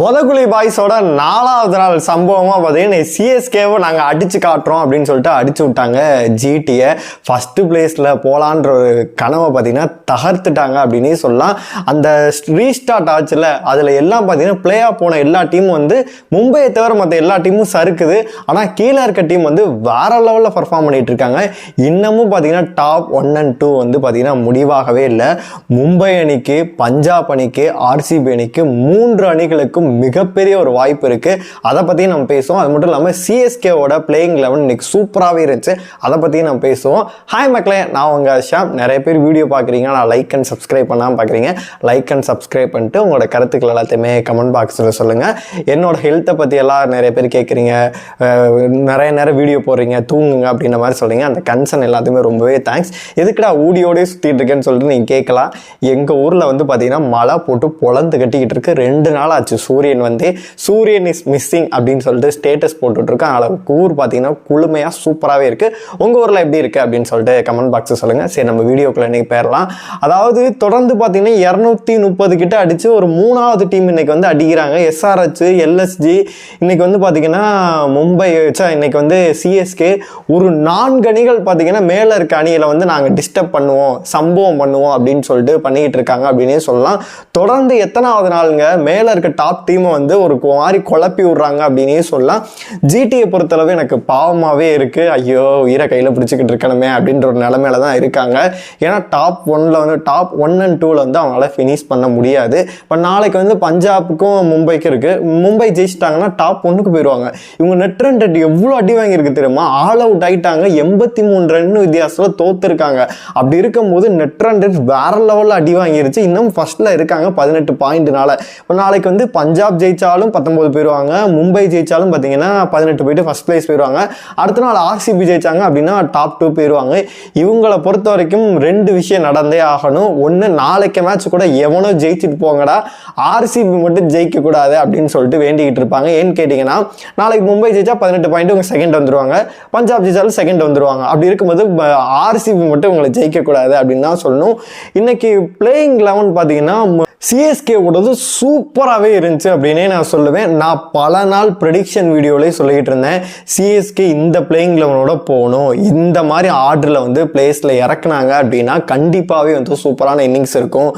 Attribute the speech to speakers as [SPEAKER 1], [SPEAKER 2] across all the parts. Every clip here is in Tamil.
[SPEAKER 1] பொதகுழி பாய்ஸோட நாலாவது நாள் சம்பவமாக பார்த்தீங்கன்னா சிஎஸ்கேவை நாங்கள் அடித்து காட்டுறோம் அப்படின்னு சொல்லிட்டு அடிச்சு விட்டாங்க ஜிடியை ஃபஸ்ட்டு பிளேஸில் போகலான்ற ஒரு கனவை பார்த்தீங்கன்னா தகர்த்துட்டாங்க அப்படின்னே சொல்லலாம். அந்த ரீஸ்டார்ட் ஆச்சுல அதில் எல்லாம் பார்த்தீங்கன்னா பிளே ஆஃப் போன எல்லா டீமும் வந்து மும்பையை தவிர மற்ற எல்லா டீமும் சறுக்குது. ஆனால் கீழே இருக்க டீம் வந்து வேற லெவலில் பர்ஃபார்ம் பண்ணிகிட்டு இருக்காங்க. இன்னமும் பார்த்தீங்கன்னா டாப் ஒன் அண்ட் டூ வந்து பார்த்தீங்கன்னா முடிவாகவே இல்லை. மும்பை அணிக்கு பஞ்சாப் அணிக்கு ஆர்சிபி அணிக்கு மூன்று அணிகளுக்கும் மிகப்பெரிய ஒரு வாய்ப்பு இருக்குது அதை பற்றியும் நம்ம பேசுவோம். அது மட்டும் இல்லாமல் சிஎஸ்கேவோட பிளேயிங் லெவன் இன்னைக்கு சூப்பராகவே இருந்துச்சு. அதை பற்றியும் நம்ம பேசுவோம். ஹாய் மக்களே நான் உங்கள் ஷாம் நிறைய பேர் வீடியோ பார்க்குறீங்க. நான் லைக் அண்ட் சப்ஸ்கிரைப் பண்ணாமல் பார்க்குறீங்க. லைக் அண்ட் சப்ஸ்கிரைப் பண்ணிட்டு உங்களோட கருத்துக்கள் எல்லாத்தையுமே கமெண்ட் பாக்ஸில் சொல்லுங்கள் என்னோட ஹெல்த்தை பற்றி எல்லாம் நிறைய பேர் கேட்குறீங்க. நிறைய நேரம் வீடியோ போடுறீங்க. தூங்குங்க அப்படின்ற மாதிரி சொல்றீங்க. அந்த கன்சர்ன் எல்லாத்துக்குமே ரொம்பவே தேங்க்ஸ் எதுக்குடா ஊடியோடய சுற்றிட்டு இருக்கேன்னு சொல்லிட்டு நீங்கள் கேட்கலாம். எங்கள் ஊரில் வந்து பார்த்தீங்கன்னா மழை போட்டு பொழந்து கட்டிக்கிட்டு இருக்கு. ரெண்டு நாள் ஆச்சு. சூரியன் வந்து சூரியன் இஸ் மிஸ்ஸிங் அப்படின்னு சொல்லிட்டு ஸ்டேட்டஸ் போட்டுட்ருக்கேன். அதில் ஊர் பார்த்தீங்கன்னா குளுமையாக சூப்பராகவே இருக்குது உங்கள் ஊரில் எப்படி இருக்குது அப்படின்னு சொல்லிட்டு கமெண்ட் பாக்ஸில் சொல்லுங்கள் சரி நம்ம வீடியோக்குள்ள இன்றைக்கி பேரலாம் அதாவது தொடர்ந்து பார்த்தீங்கன்னா இரநூத்தி முப்பது கிட்ட அடித்து ஒரு மூணாவது டீம் இன்றைக்கி வந்து அடிக்கிறாங்க. எஸ்ஆர்ஹெச் எல்எஸ்ஜி இன்றைக்கி வந்து பார்த்தீங்கன்னா மும்பை வச்சா இன்றைக்கி வந்து சிஎஸ்கே ஒரு நான்கு அணிகள் பார்த்தீங்கன்னா மேலே இருக்க அணியில் வந்து நாங்கள் டிஸ்டர்ப் பண்ணுவோம் சம்பவம் பண்ணுவோம் அப்படின்னு சொல்லிட்டு பண்ணிக்கிட்டு இருக்காங்க அப்படின்னே சொல்லலாம். தொடர்ந்து எத்தனாவது நாளுங்க மேலே இருக்க டாப் டீமை வந்து ஒரு குவாரி மாதிரி குழப்பி விடுறாங்க அப்படின்னே சொல்லலாம். ஜிடியை பொறுத்தளவு எனக்கு பாவமாகவே இருக்குது ஐயோ உயிரை கையில் பிடிச்சிக்கிட்டு இருக்கணுமே அப்படின்ற ஒரு நிலமையில தான் இருக்காங்க. ஏன்னா டாப் ஒன்ல வந்து டாப் ஒன் அண்ட் டூவில் வந்து அவங்களால ஃபினிஷ் பண்ண முடியாது. இப்போ நாளைக்கு வந்து பஞ்சாபுக்கும் மும்பைக்கும் இருக்குது மும்பை ஜெயிச்சிட்டாங்கன்னா டாப் ஒன்றுக்கு போயிடுவாங்க இவங்க நெட் ரன் ரெட் எவ்வளோ அடி வாங்கியிருக்கு தெரியுமா? ஆல் அவுட் ஆகிட்டாங்க எண்பத்தி மூணு ரன் வித்தியாசத்தில் தோத்துருக்காங்க. அப்படி இருக்கும்போது நெட் ரன் ரெட் வேற லெவலில் அடி வாங்கிருச்சு. இன்னும் ஃபஸ்ட்டில் இருக்காங்க பதினெட்டு பாயிண்ட்னால இப்போ நாளைக்கு வந்து பஞ்சாப் ஜெயிச்சாலும் பத்தொம்போது போயிடுவாங்க மும்பை ஜெயிச்சாலும் பார்த்தீங்கன்னா பதினெட்டு போயிட்டு ஃபர்ஸ்ட் பிளேஸ் போயிடுவாங்க அடுத்த நாள் ஆர்சிபி ஜெயிச்சாங்க அப்படின்னா டாப் டூ போயிடுவாங்க இவங்களை பொறுத்த வரைக்கும் ரெண்டு விஷயம் நடந்தே ஆகணும். ஒன்று நாளைக்கு மேட்ச் கூட எவனோ ஜெயிச்சுட்டு போங்கடா ஆர்சிபி மட்டும் ஜெயிக்கக்கூடாது அப்படின்னு சொல்லிட்டு வேண்டிக்கிட்டு இருப்பாங்க. ஏன்னு கேட்டிங்கன்னா நாளைக்கு மும்பை ஜெயிச்சா பதினெட்டு பாயிண்ட் உங்கள் செகண்ட் வந்துருவாங்க. பஞ்சாப் ஜெயிச்சாலும் செகண்ட் வந்துருவாங்க. அப்படி இருக்கும்போது ஆர்சிபி மட்டும் உங்களை ஜெயிக்கக்கூடாது அப்படின்னு தான் சொல்லணும். இன்னைக்கு பிளேயிங் லெவன் பார்த்தீங்கன்னா சிஎஸ்கேவோடது சூப்பராகவே இருந்துச்சு அப்படின்னே நான் சொல்லுவேன். நான் பல நாள் ப்ரெடிக்ஷன் வீடியோலேயே சொல்லிக்கிட்டு இருந்தேன். சிஎஸ்கே இந்த பிளேயிங் லெவனோட போகணும். இந்த மாதிரி ஆர்டரில் வந்து பிளேஸில் இறக்குனாங்க அப்படின்னா கண்டிப்பாகவே வந்து சூப்பரான இன்னிங்ஸ் இருக்கும்.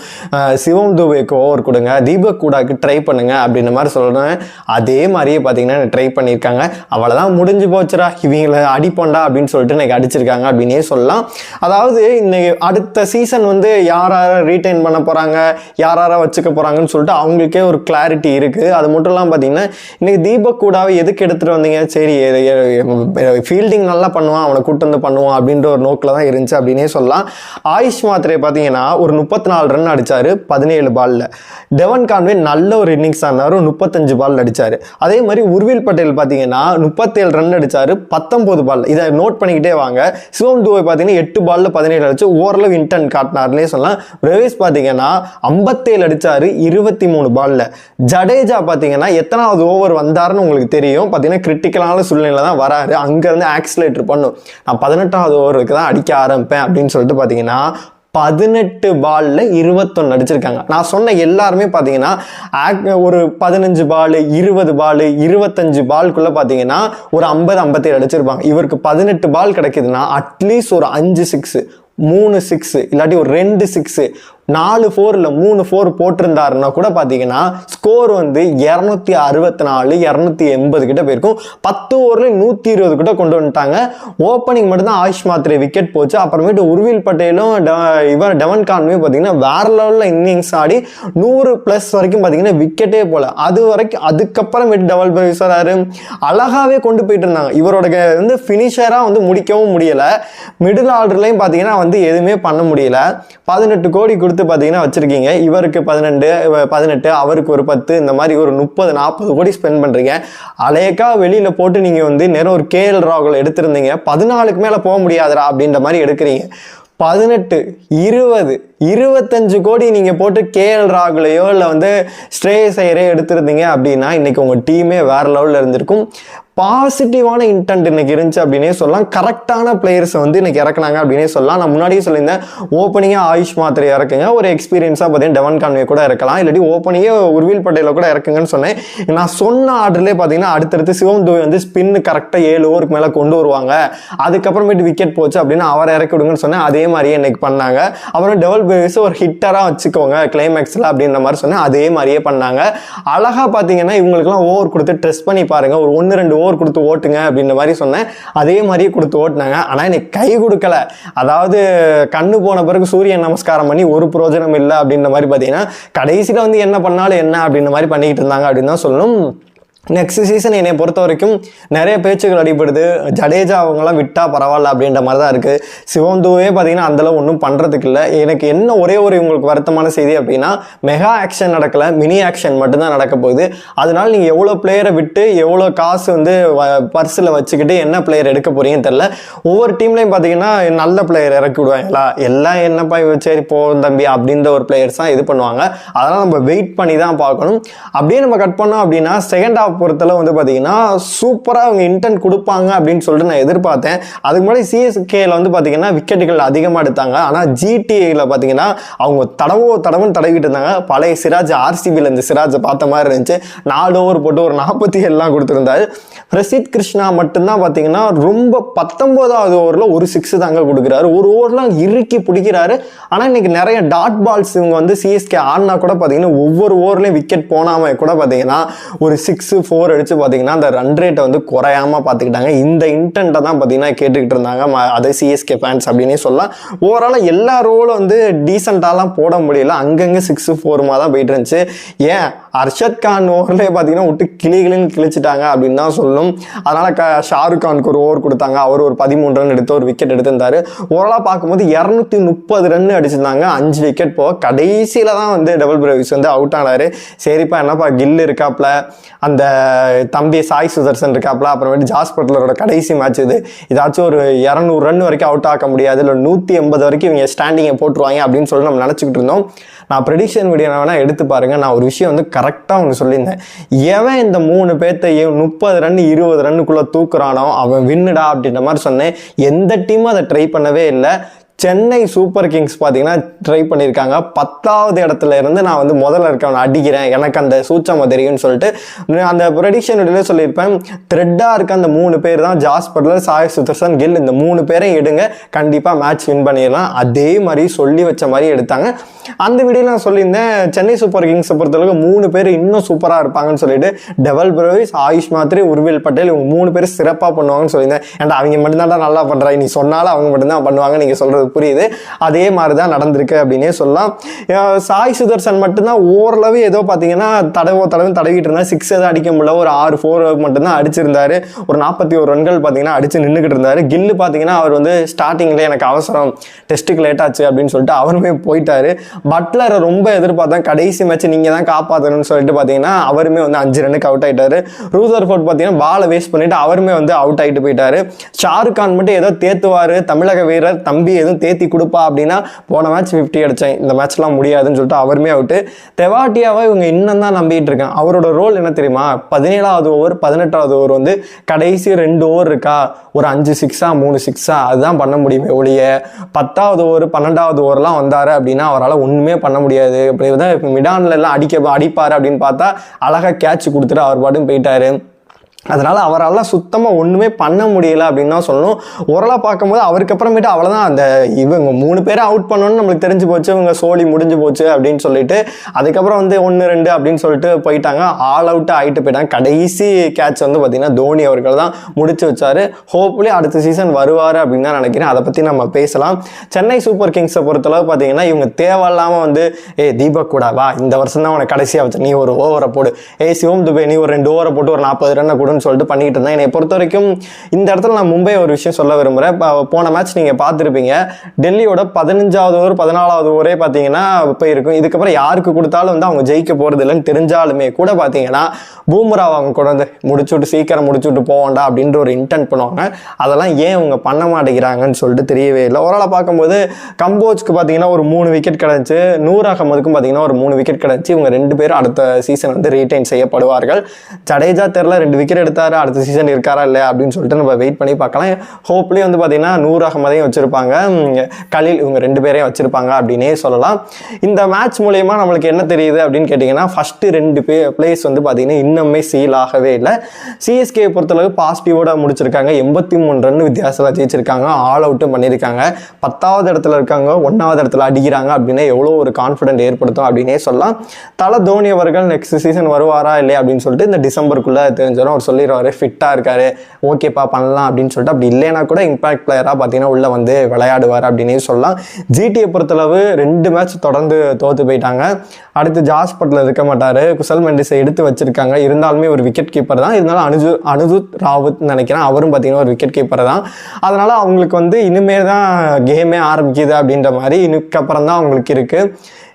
[SPEAKER 1] சிவம் துபேக்கு ஓவர் கொடுங்க. தீபக் கூடாக்கு ட்ரை பண்ணுங்க அப்படின்ற மாதிரி சொல்கிறேன் அதே மாதிரியே பார்த்தீங்கன்னா ட்ரை பண்ணியிருக்காங்க. அவ்வளோதான் முடிஞ்சு போச்சுடா. இவங்களை அடிப்போண்டா அப்படின்னு சொல்லிட்டு எனக்கு அடிச்சிருக்காங்க அப்படின்னே சொல்லலாம். அதாவது இன்னைக்கு அடுத்த சீசன் வந்து யார் யாரை ரீட்டைன் பண்ண போகிறாங்க யார் யாரை வச்சுக்க போகிறாங்கன்னு சொல்லிட்டு அவங்களுக்கே ஒரு கிளாரிட்டி இருக்குது அது மட்டும் இல்லாமல் பார்த்தீங்கன்னா இன்றைக்கி தீபக் கூடாவை எதுக்கு எடுத்துகிட்டு வந்தீங்க? சரி ஃபீல்டிங் நல்லா பண்ணுவான் அவனை கூட்டு வந்து பண்ணுவான் அப்படின்ற ஒரு நோக்கில் தான் இருந்துச்சு அப்படின்னே சொல்லலாம். ஆயுஷ் மாத்திரை பார்த்தீங்கன்னா ஒரு முப்பத்தி நாலு ரன் அடித்தார் பதினேழு பாலில் டெவன் கான்வே நல்ல ஒரு இன்னிங்ஸ் ஆனார் முப்பத்தஞ்சு பால் அடித்தார் அதே மாதிரி உர்வில் பட்டேல் பார்த்தீங்கன்னா முப்பத்தேழு ரன் அடித்தார் பத்தொம்போது பால் இதை நோட் பண்ணிக்கிட்டே வாங்க. சிவம் துவை பார்த்தீங்கன்னா எட்டு பாலில் பதினேழு அடிச்சு ஓரளவு இன்டன் காட்டினார்னே சொல்லலாம். ரவேஸ் பார்த்தீங்கன்னா ஐம்பத்தேழு அடிச்சாரு இருபத்தி மூணு பால்ல ஜடேஜா பார்த்தீங்கன்னா எத்தனாவது ஓவர் வந்தாருன்னு உங்களுக்கு தெரியும். பார்த்தீங்கன்னா கிரிட்டிக்கலான சூழ்நிலை தான் வராரு. அங்கேருந்து ஆக்சிலேட்டர் பண்ணும் நான் பதினெட்டாவது ஓவருக்கு தான் அடிக்க ஆரம்பிப்பேன் அப்படின்னு சொல்லிட்டு பார்த்தீங்கன்னா பதினெட்டு பால்ல இருபத்தொன்னு அடிச்சிருக்காங்க. நான் சொன்ன எல்லாருமே பார்த்தீங்கன்னா ஆக்- ஒரு பதினஞ்சு பால் இருபது பால் இருபத்தஞ்சு பால்குள்ளே பார்த்தீங்கன்னா ஒரு ஐம்பது ஐம்பத்தேழு அடிச்சிருப்பாங்க. இவருக்கு பதினெட்டு பால் கிடைக்குதுன்னா அட்லீஸ்ட் ஒரு அஞ்சு சிக்ஸு மூணு சிக்ஸு இல்லாட்டி ஒரு ரெண்டு சிக்ஸு நாலு ஃபோர் இல்லை மூணு ஃபோர் போட்டிருந்தாருன்னா கூட பார்த்தீங்கன்னா ஸ்கோர் வந்து இரநூத்தி அறுபத்தி நாலு இரநூத்தி எண்பது கிட்ட போயிருக்கும். பத்து ஓவரில் நூற்றி இருபது கிட்ட கொண்டு வந்துட்டாங்க. ஓப்பனிங் மட்டும்தான் ஆயுஷ் மாத்திரை விக்கெட் போச்சு. அப்புறமேட்டு உருவில் பட்டேலும் இவர் டெவன் கான்மே பார்த்தீங்கன்னா வேற லெவலில் இன்னிங்ஸ் ஆடி நூறு ப்ளஸ் வரைக்கும் பார்த்தீங்கன்னா விக்கெட்டே போல. அது வரைக்கும் அதுக்கப்புறமேட்டு டபுள் பைஸ் அழகாகவே கொண்டு போயிட்டு இருந்தாங்க. இவரோட வந்து ஃபினிஷராக வந்து முடிக்கவும் முடியல. மிடில் ஆர்டர்லையும் பார்த்தீங்கன்னா வந்து எதுவுமே பண்ண முடியல. பதினெட்டு கோடி கொடுத்து பார்த்தீங்கன்னா வச்சிருக்கீங்க. இவருக்கு பதினெண்டு பதினெட்டு அவருக்கு ஒரு பத்து இந்த மாதிரி ஒரு முப்பது நாற்பது கோடி ஸ்பெண்ட் பண்ணுறீங்க அலையக்கா வெளியில் போட்டு நீங்கள் வந்து நேரம் ஒரு கேஎல் ராகுல் எடுத்திருந்தீங்க. பதினாலுக்கு மேலே போக முடியாதுடா அப்படின்ற மாதிரி எடுக்கிறீங்க. பதினெட்டு இருபது இருபத்தஞ்சு கோடி நீங்கள் போட்டு கேஎல் ராகுலையோ இல்லை வந்து ஸ்ட்ரேயஸ் ஐயரையோ எடுத்திருந்தீங்க அப்படின்னா இன்றைக்கி உங்கள் டீமே வேறு லெவலில் இருந்திருக்கும். பாசிட்டிவான இன்டென்ட் இன்னைக்கு இருந்துச்சு அப்படின்னே சொல்லலாம். கரெக்டான பிளேயர்ஸை வந்து இன்னைக்கு இறக்குனாங்க அப்படின்னே சொல்லலாம். நான் முன்னாடியே சொல்லியிருந்தேன் ஓப்பனிங்காக ஆயுஷ் மாத்திரை இறக்குங்க. ஒரு எக்ஸ்பீரியன்ஸாக பார்த்தீங்கன்னா டெவன் கான்வே கூட இருக்கலாம் இல்லாட்டி ஓப்பனிங்கே உருவில் பட்டேல கூட இறக்குங்கன்னு சொன்னேன். நான் சொன்ன ஆர்டர்லேயே பார்த்தீங்கன்னா அடுத்தடுத்து சிவம் தோய் வந்து ஸ்பின் கரெக்டாக ஏழு ஓவருக்கு மேலே கொண்டு வருவாங்க. அதுக்கப்புறமேட்டு விக்கெட் போச்சு அப்படின்னா அவரை இறக்கி விடுங்கன்னு சொன்னேன். அதே மாதிரியே இன்னைக்கு பண்ணாங்க. அப்புறம் டெவல் பேஸ் ஒரு ஹிட்டராக வச்சுக்கோங்க கிளைமேக்ஸில் அப்படின்ற மாதிரி சொன்னேன். அதே மாதிரியே பண்ணாங்க. அழகாக பார்த்தீங்கன்னா இவங்களுக்குலாம் ஓவர் கொடுத்து ட்ரெஸ் பண்ணி பாருங்கள் ஒரு ஒன்று ரெண்டு ஓவர் கொடுத்து ஓட்டுங்க அப்படின்ற மாதிரி சொன்னேன். அதே மாதிரியே கொடுத்து ஓட்டுனாங்க. ஆனால் எனக்கு கை கொடுக்கல. அதாவது கண்ணு போன பிறகு சூரியன் நமஸ்காரம் பண்ணி ஒரு பிரயோஜனம் இல்லை அப்படின்ற மாதிரி பார்த்தீங்கன்னா கடைசியில் வந்து என்ன பண்ணாலும் என்ன அப்படின்ற மாதிரி பண்ணிக்கிட்டு இருந்தாங்க அப்படின்னு தான் சொல்லணும். நெக்ஸ்ட் சீசன் என்னை பொறுத்த வரைக்கும் நிறைய பேச்சுகள் அடிபடுது. ஜடேஜா அவங்களாம் விட்டால் பரவாயில்ல அப்படின்ற மாதிரி தான் இருக்குது சிவந்துவே பார்த்தீங்கன்னா அந்தளவு ஒன்றும் பண்ணுறதுக்கு இல்லை எனக்கு என்ன ஒரே ஒரு உங்களுக்கு வருத்தமான செய்தி அப்படின்னா மெகா ஆக்ஷன் நடக்கலை மினி ஆக்ஷன் மட்டும்தான் நடக்க போகுது. அதனால நீங்கள் எவ்வளோ பிளேயரை விட்டு எவ்வளோ காசு வந்து பர்ஸில் வச்சுக்கிட்டு என்ன பிளேயர் எடுக்க போகிறீங்கன்னு தெரில ஒவ்வொரு டீம்லையும் பார்த்தீங்கன்னா நல்ல பிளேயர் இறக்கி விடுவாங்களா? எல்லாம் என்னப்பா சரி போகும் தம்பி அப்படின்ற ஒரு பிளேயர்ஸ் தான் இது பண்ணுவாங்க. அதெல்லாம் நம்ம வெயிட் பண்ணி தான் பார்க்கணும். அப்படியே நம்ம கட் பண்ணோம் அப்படின்னா செகண்ட் ஆஃப் பொறுத்தளவு வந்து பார்த்தீங்கன்னா சூப்பராக அவங்க இன்டென்ட் கொடுப்பாங்க அப்படின்னு சொல்லிட்டு நான் எதிர்பார்த்தேன். அதுக்கு முன்னாடி சிஎஸ்கேல வந்து பார்த்தீங்கன்னா விக்கெட்டுகள் அதிகமாக எடுத்தாங்க. ஆனால் ஜிடிஏல பார்த்தீங்கன்னா அவங்க தடவோ தடவுன்னு தடவிட்டு இருந்தாங்க. பழைய சிராஜ் ஆர்சிபியில் இந்த சிராஜை பார்த்த மாதிரி இருந்துச்சு. நாலு ஓவர் போட்டு ஒரு நாற்பத்தி ஏழுலாம் கொடுத்துருந்தாரு. பிரசித் கிருஷ்ணா மட்டும்தான் பார்த்தீங்கன்னா ரொம்ப பத்தொம்போதாவது ஓவரில் ஒரு சிக்ஸ் தாங்க கொடுக்குறாரு. ஒரு ஓவர்லாம் இறுக்கி பிடிக்கிறாரு. ஆனால் இன்னைக்கு நிறைய டாட் பால்ஸ் இவங்க வந்து சிஎஸ்கே ஆடினா கூட பார்த்தீங்கன்னா ஒவ்வொரு ஓவர்லேயும் விக்கெட் போனாமல் கூட பார்த்தீங்கன்னா ஒரு சிக்ஸ் ஃபோர் அடித்து பார்த்தீங்கன்னா அந்த ரன் ரேட்டை வந்து குறையாம பார்த்துக்கிட்டாங்க இந்த இன்டென்ட்டை தான் பார்த்தீங்கன்னா கேட்டுக்கிட்டு இருந்தாங்க. ம- அதே சிஎஸ்கே ஃபேன்ஸ் அப்படின்னே சொல்லலாம். ஓவராலாக எல்லா ரோலும் வந்து டீசெண்டாலாம் போட முடியல. அங்கங்கே சிக்ஸு ஃபோருமா தான் போயிட்டு இருந்துச்சு. ஏன்? அர்ஷத் கான் ஓவர்லேயே பார்த்தீங்கன்னா விட்டு கிளிகளின்னு கிழிச்சிட்டாங்க அப்படின்னு தான் சொல்லும். அதனால் க ஷாருக் கானுக்கு ஒரு ஓவர் கொடுத்தாங்க. அவர் ஒரு பதிமூணு ரன் எடுத்து ஒரு விக்கெட் எடுத்திருந்தார். ஓவராக பார்க்கும்போது இரநூத்தி முப்பது ரன் அடிச்சிருந்தாங்க. அஞ்சு விக்கெட் போக கடைசியில் தான் வந்து டபுள் பிரேவிஸ் வந்து அவுட் ஆனார். சரிப்பா என்னப்பா கில் இருக்காப்ல. அந்த தம்பி சாய் சுதர்சன் இருக்காப்ல. அப்புறமேட்டு ஜாஸ் பட்லரோட கடைசி மேட்ச் இது. ஏதாச்சும் ஒரு இரநூறு ரன் வரைக்கும் அவுட் ஆக்க முடியாது. இல்லை நூற்றி எண்பது வரைக்கும் இவங்க ஸ்டாண்டிங்கை போட்டுருவாங்க அப்படின்னு சொல்லி நம்ம நினச்சிக்கிட்டு இருந்தோம். நான் ப்ரெடிக்ஷன் வீடியோ வேணால் எடுத்து பாருங்க. நான் ஒரு விஷயம் வந்து கரெக்டாக ஒன்று சொல்லியிருந்தேன். எவன் இந்த மூணு பேர்த்தையும் முப்பது ரன் இருபது ரன்னுக்குள்ளே தூக்குறானோ அவன் வின்னுடா அப்படின்ற மாதிரி சொன்னேன். எந்த டீமும் அதை ட்ரை பண்ணவே இல்லை. சென்னை சூப்பர் கிங்ஸ் பார்த்தீங்கன்னா ட்ரை பண்ணியிருக்காங்க பத்தாவது இடத்துல இருந்து நான் வந்து முதல்ல இருக்கவனை அடிக்கிறேன். எனக்கு அந்த சூச்சம் தெரியும்னு சொல்லிட்டு அந்த ப்ரெடிக்ஷன் வீடியோல சொல்லியிருப்பேன். த்ரெட்டாக இருக்க அந்த மூணு பேர் தான் ஜாஸ் பட்லர் சாய் சுதர்சன் கில் இந்த மூணு பேரையும் எடுங்க. கண்டிப்பாக மேட்ச் வின் பண்ணிடலாம். அதே மாதிரி சொல்லி வச்ச மாதிரி எடுத்தாங்க. அந்த வீடியோவில் நான் சொல்லியிருந்தேன் சென்னை சூப்பர் கிங்ஸை பொறுத்தளவுக்கு மூணு பேர் இன்னும் சூப்பராக இருப்பாங்கன்னு சொல்லிட்டு டெவல் பிரவிஸ் ஆயுஷ் மாத்ரி உருவில் பட்டேல் இவங்க மூணு பேர் சிறப்பாக பண்ணுவாங்கன்னு சொல்லியிருந்தேன். ஏன்டா அவங்க மட்டும்தான் நல்லா பண்ணுறாங்க நீ சொன்னாலும் அவங்க மட்டும்தான் பண்ணுவாங்க நீங்கள் சொல்கிறது புரியுது. அதே மாதிரி தான் நடந்திருக்கு அப்படின்னே சொல்லலாம். சாய் சுதர்சன் மட்டும்தான் ஓரளவு ஏதோ பார்த்தீங்கன்னா தடவோ தடவை தடவிட்டு இருந்தா சிக்ஸ் எதுவும் அடிக்க முடியல. ஒரு ஆறு ஃபோர் மட்டும்தான் அடிச்சிருந்தாரு. ஒரு நாற்பத்தி ஒரு ரன்கள் பார்த்தீங்கன்னா அடிச்சு நின்றுக்கிட்டு இருந்தாரு. கில்லு பார்த்தீங்கன்னா அவர் வந்து ஸ்டார்டிங்கில் எனக்கு அவசரம். டெஸ்ட்டுக்கு லேட் ஆச்சு அப்படின்னு சொல்லிட்டு அவருமே போயிட்டாரு. பட்லரை ரொம்ப எதிர்பார்த்தா கடைசி மேட்ச் நீங்கள் தான் காப்பாற்றணும்னு சொல்லிட்டு பார்த்தீங்கன்னா அவருமே வந்து அஞ்சு ரன்னுக்கு அவுட் ஆயிட்டாரு. ரூதர் ஃபோர்ட் பார்த்தீங்கன்னா பாலை வேஸ்ட் பண்ணிட்டு அவருமே வந்து அவுட் ஆயிட்டு போயிட்டாரு. ஷாருக் கான் மட்டும் ஏதோ தேத்துவாரு. தமிழக வீரர் தம்பி எதுவும் தேத்தி கொடுப்பா அப்படின்னா போன மேட்ச் ஃபிஃப்டி அடித்தேன் இந்த மேட்ச்லாம் முடியாதுன்னு சொல்லிட்டு அவருமே அவுட்டு தெவாட்டியாவை இவங்க இன்னும் தான் நம்பிட்டு இருக்காங்க. அவரோட ரோல் என்ன தெரியுமா? பதினேழாவது ஓவர் பதினெட்டாவது ஓவர் வந்து கடைசி ரெண்டு ஓவர் இருக்கா? ஒரு அஞ்சு சிக்ஸா மூணு சிக்ஸா அதுதான் பண்ண முடியுமே ஒழிய பத்தாவது ஓவர் பன்னெண்டாவது ஓவர்லாம் வந்தார் அப்படின்னா அவரால் ஒன்றுமே பண்ண முடியாது. அப்படி தான் இப்போ மிடான்ல எல்லாம் அடிக்க அடிப்பார் அப்படின்னு பார்த்தா அழகாக கேட்ச் கொடுத்துட்டு அவர் பாட்டும் போயிட்டாரு. அதனால் அவரால் சுத்தமாக ஒன்றுமே பண்ண முடியல அப்படின்னு தான் சொல்லணும். ஓரளவு பார்க்கும்போது அவருக்கு அப்புறமேட்டு அவ்வளோதான் அந்த இவங்க மூணு பேரை அவுட் பண்ணணும்னு நம்மளுக்கு தெரிஞ்சு போச்சு. இவங்க சோலி முடிஞ்சு போச்சு அப்படின்னு சொல்லிட்டு அதுக்கப்புறம் வந்து ஒன்று ரெண்டு அப்படின்னு சொல்லிட்டு போயிட்டாங்க. ஆல் அவுட் ஆகிட்டு போயிட்டாங்க. கடைசி கேட்ச் வந்து பார்த்தீங்கன்னா தோனி அவர்கள் தான் முடிச்சு வச்சாரு. ஹோப்ஃபுல்லி அடுத்த சீசன் வருவார் அப்படின்னு தான் நினைக்கிறேன். அதை பற்றி நம்ம பேசலாம். சென்னை சூப்பர் கிங்ஸை பொறுத்தளவு பார்த்தீங்கன்னா இவங்க தேவையில்லாமல் வந்து ஏ தீபக் கூட வா. இந்த வருஷம் தான் உனக்கு கடைசியாக வச்சு நீ ஒரு ஓவரை போடு. ஏ சிவம் துபே நீ ஒரு ரெண்டு ஓவரை போட்டு ஒரு நாற்பது ரன்னை கொடுன்னு சொல்லிட்டு பண்ணிட்டு இருந்தேன் என்னை பொறுத்த வரைக்கும் இந்த இடத்துல நான் மும்பை ஒரு விஷயம் சொல்ல விரும்புகிறேன் போன மேட்ச் நீங்கள் பார்த்துருப்பீங்க. டெல்லியோட பதினஞ்சாவது ஓவர் பதினாலாவது ஓவரே பார்த்தீங்கன்னா இப்போ இருக்கும் இதுக்கப்புறம் யாருக்கு கொடுத்தாலும் வந்து அவங்க ஜெயிக்க போகிறது இல்லைன்னு தெரிஞ்சாலுமே கூட பார்த்தீங்கன்னா பூம்ராவை அவங்க கொண்டு வந்து முடிச்சு விட்டு சீக்கிரம் முடிச்சுட்டு போவோண்டா அப்படின்ற ஒரு இன்டென்ட் பண்ணுவாங்க. அதெல்லாம் ஏன் அவங்க பண்ண மாட்டேங்கிறாங்கன்னு சொல்லிட்டு தெரியவே இல்லை. ஓரளவு பார்க்கும்போது கம்போஜ்க்கு பார்த்தீங்கன்னா ஒரு மூணு விக்கெட் கிடச்சி நூர் அகமதுக்கும் பார்த்தீங்கன்னா ஒரு மூணு விக்கெட் கிடச்சி இவங்க ரெண்டு பேரும் அடுத்த சீசன் வந்து ரீடைன் செய்யப்படுவார்கள். ஜடேஜா தெரில ரெண்டு விக்கெட் பேர் எடுத்தார்? அடுத்த சீசன் இருக்காரா இல்லை அப்படின்னு சொல்லிட்டு நம்ம வெயிட் பண்ணி பார்க்கலாம். ஹோப்லி வந்து பார்த்தீங்கன்னா நூறு அகமதையும் வச்சுருப்பாங்க. கலில் கலீல் இவங்க ரெண்டு பேரையும் வச்சுருப்பாங்க அப்படின்னே சொல்லலாம். இந்த மேட்ச் மூலயமா நம்மளுக்கு என்ன தெரியுது அப்படின்னு கேட்டிங்கன்னா ஃபஸ்ட்டு ரெண்டு பே பிளேஸ் வந்து பார்த்தீங்கன்னா இன்னுமே சீல் ஆகவே இல்லை. சிஎஸ்கே பொறுத்தளவு பாசிட்டிவோட முடிச்சிருக்காங்க. எண்பத்தி மூணு ரன் வித்தியாசத்தில் ஜெயிச்சிருக்காங்க. ஆல் அவுட்டும் பண்ணியிருக்காங்க. பத்தாவது இடத்துல இருக்காங்க. ஒன்றாவது இடத்துல அடிக்கிறாங்க அப்படின்னா எவ்வளோ ஒரு கான்ஃபிடென்ட் ஏற்படுத்தும் அப்படின்னே சொல்லலாம். தலை தோனி அவர்கள் நெக்ஸ்ட் சீசன் வருவாரா இல்லையா அப்படின்னு சொல்லிட்டு இந்த டிசம்பருக்குள்ளே தெரிஞ்சிடும். ஒரு சொல்லிடுவாரு ஃபிட்டாக இருக்காரு ஓகேப்பா பண்ணலாம் அப்படின்னு சொல்லிட்டு அப்படி இல்லைனா கூட இம்பாக்ட் பிளேயராக பார்த்தீங்கன்னா உள்ளே வந்து விளையாடுவார் அப்படின்னு சொல்லலாம். ஜிடியை பொறுத்தளவு ரெண்டு மேட்ச் தொடர்ந்து தோற்று போயிட்டாங்க. அடுத்து ஜாஸ்பட்டில் இருக்க மாட்டார். குசல் மெண்டிஸை எடுத்து வச்சிருக்காங்க. இருந்தாலுமே ஒரு விக்கெட் கீப்பர் தான். இருந்தாலும் அனுஜு அனுஜுத் ராவுத் நினைக்கிறேன். அவரும் பார்த்தீங்கன்னா ஒரு விக்கெட் கீப்பர் தான். அதனால் அவங்களுக்கு வந்து இனிமேல் தான் கேமே ஆரம்பிக்குது அப்படின்ற மாதிரி. இதுக்கப்புறம் தான் அவங்களுக்கு இருக்குது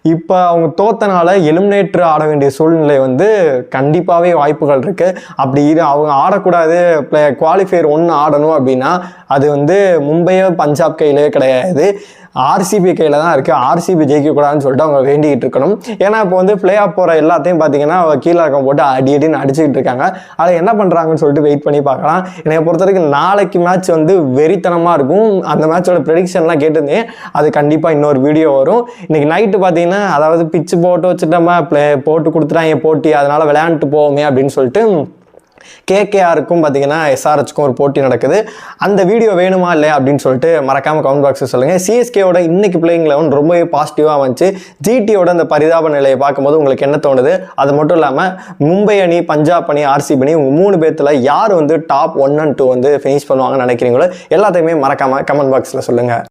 [SPEAKER 1] இப்போ அவங்க தோத்தனால எலிமினேட்டர் ஆட வேண்டிய சூழ்நிலை வந்து கண்டிப்பாகவே வாய்ப்புகள் இருக்குது அப்படி இரு அவங்க ஆடக்கூடாது ப்ளே குவாலிஃபயர் ஒன்று ஆடணும் அப்படின்னா அது வந்து மும்பையோ பஞ்சாப் கையிலே கிடையாது. ஆர்சிபி கையில் தான் இருக்குது ஆர்சிபி ஜெயிக்கக்கூடாதுன்னு சொல்லிட்டு அவங்க வேண்டிக்கிட்டு இருக்கணும். ஏன்னா இப்போ வந்து பிளே ஆஃப் போகிற எல்லாத்தையும் பார்த்தீங்கன்னா கீழே இருக்கம் போட்டு அடி அடின்னு அடிச்சுக்கிட்டு இருக்காங்க. அதை என்ன பண்ணுறாங்கன்னு சொல்லிட்டு வெயிட் பண்ணி பார்க்கலாம். என்னை பொறுத்த வரைக்கும் நாளைக்கு மேட்ச் வந்து வெறித்தனமாக இருக்கும். அந்த மேட்சோட ப்ரெடிக்ஷன்லாம் கேட்டிருந்தேன். அது கண்டிப்பாக இன்னொரு வீடியோ வரும். இன்னைக்கு நைட்டு பார்த்தீங்கன்னா அதாவது பிச்சு போட்டு வச்சுட்டோமா ப்ளே போட்டு கொடுத்துட்டாங்க போட்டி அதனால் விளையாண்டுட்டு போவோமே அப்படின்னு சொல்லிட்டு கேகேஆருக்கும் பார்த்தீங்கன்னா எஸ்ஆர்ஹெச்க்கும் ஒரு போட்டி நடக்குது. அந்த வீடியோ வேணுமா இல்லையா அப்படின்னு சொல்லிட்டு மறக்காமல் கமெண்ட் பாக்ஸில் சொல்லுங்கள் சிஎஸ்கேவோட இன்னைக்கு பிளேயிங் லெவன் ரொம்பவே பாசிட்டிவாக வந்துச்சு. ஜிடியோட அந்த பரிதாப நிலையை பார்க்கும்போது உங்களுக்கு என்ன தோணுது? அது மட்டும் இல்லாமல் மும்பை அணி பஞ்சாப் அணி ஆர்சிபி அணி உங்கள் மூணு பேர்த்தில் யார் வந்து டாப் ஒன் அண்ட் டூ வந்து ஃபினிஷ் பண்ணுவாங்கன்னு நினைக்கிறீங்களோ எல்லாத்தையுமே மறக்காமல் கமெண்ட் பாக்ஸில் சொல்லுங்கள்